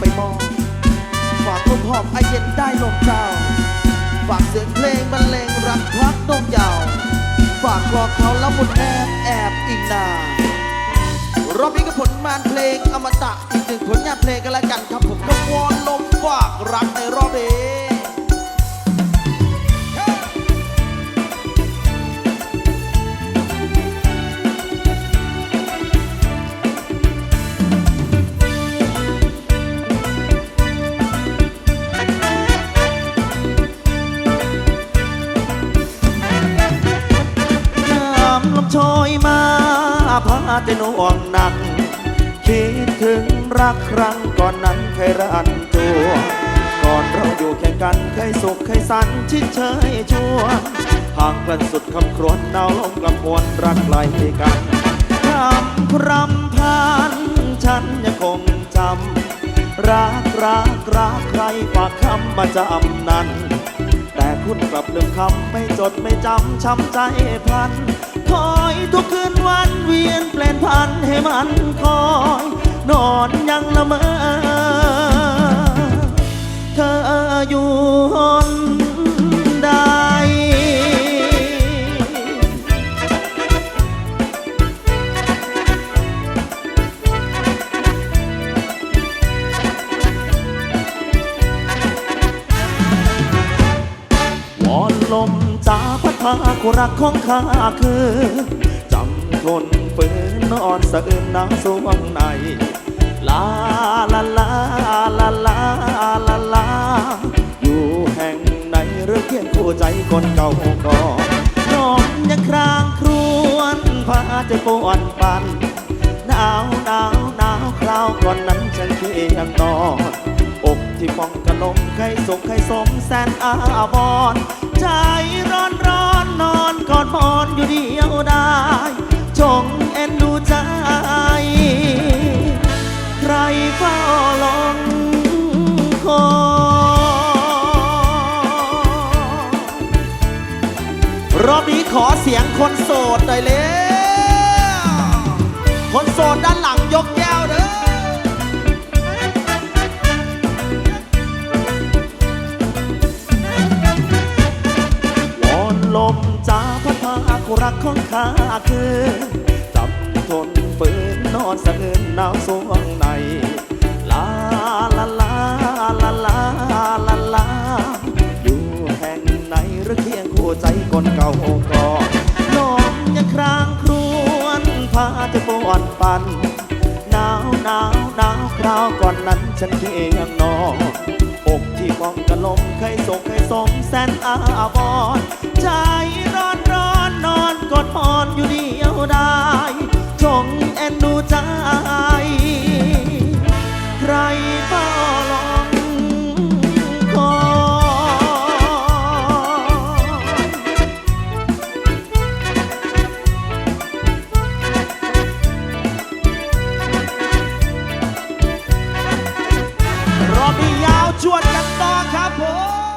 ไปมอง ฝากลมหอบไอเย็นได้ลมเจ้า ฝากเสียงเพลงบรรเลงรักพักนมยาว ฝากกรอเขาแล้วหมดแอบแอบอีกนารอบนี้ก็ผลมานเพลงอมตะอีกหนึ่งผลงานเพลงกันละกันครับผมก็วอน พาใจหน่วงหนัก คิดถึงรักครั้งก่อนนั้นเคยรันตัว ก่อนเราอยู่แข่งกันเคยสุขเคยสันชิดเชยชั่วห่างกันสุดคำครวญดาวลมกลับวนรักไกลกันคำพรำพันฉันยังคงจำรักรักรักใครฝากคำมาจำนั้น แต่คุณกลับลืมคำไม่จดไม่จำช้ำใจพัน พันให้มันคอย นอนยังละเมอเธออยู่หนใดวอนลมจ้าพัดพาคู่รักของข้าคือ อนสะอื้นนาวสวงในลาลาลาลาลาลาลาอยู่แห่งไหนหรือเคียงคู่ใจคนเก่าก่อนน้องยังครางครวนพาใจปวนปันหนาวหนาวหนาวคราวก่อนนั้นฉันเคียงนอนอกที่ฟองกระลมใครสุขใครสมแสนอาบอนใจร้อนร้อนนอนกอดหมอนอยู่เดียวได้ ขอเสียงคนโสดหน่อยเร็วคนโสดด้านหลังยกแก้วเด้อวอนลมจ้าพัดพาคู่รักของข้าคือจำทนฝืนนอนสะอื้นหนาวสวงในลาลาลาลาลาลาลาอยู่แห่งไหนหรือเคียงคู่ใจคนเก่า อ่อนปัน หนาวหนาวหนาวคราวก่อนนั้นฉันเพียงนอนอกที่มองกระลมเคยสงเคยสมแสนอาบอนใจร้อนร้อนนอนกอดหมอนอยู่เดียวได้ ชงแอนดูจ้า ชวนกันต่อครับผม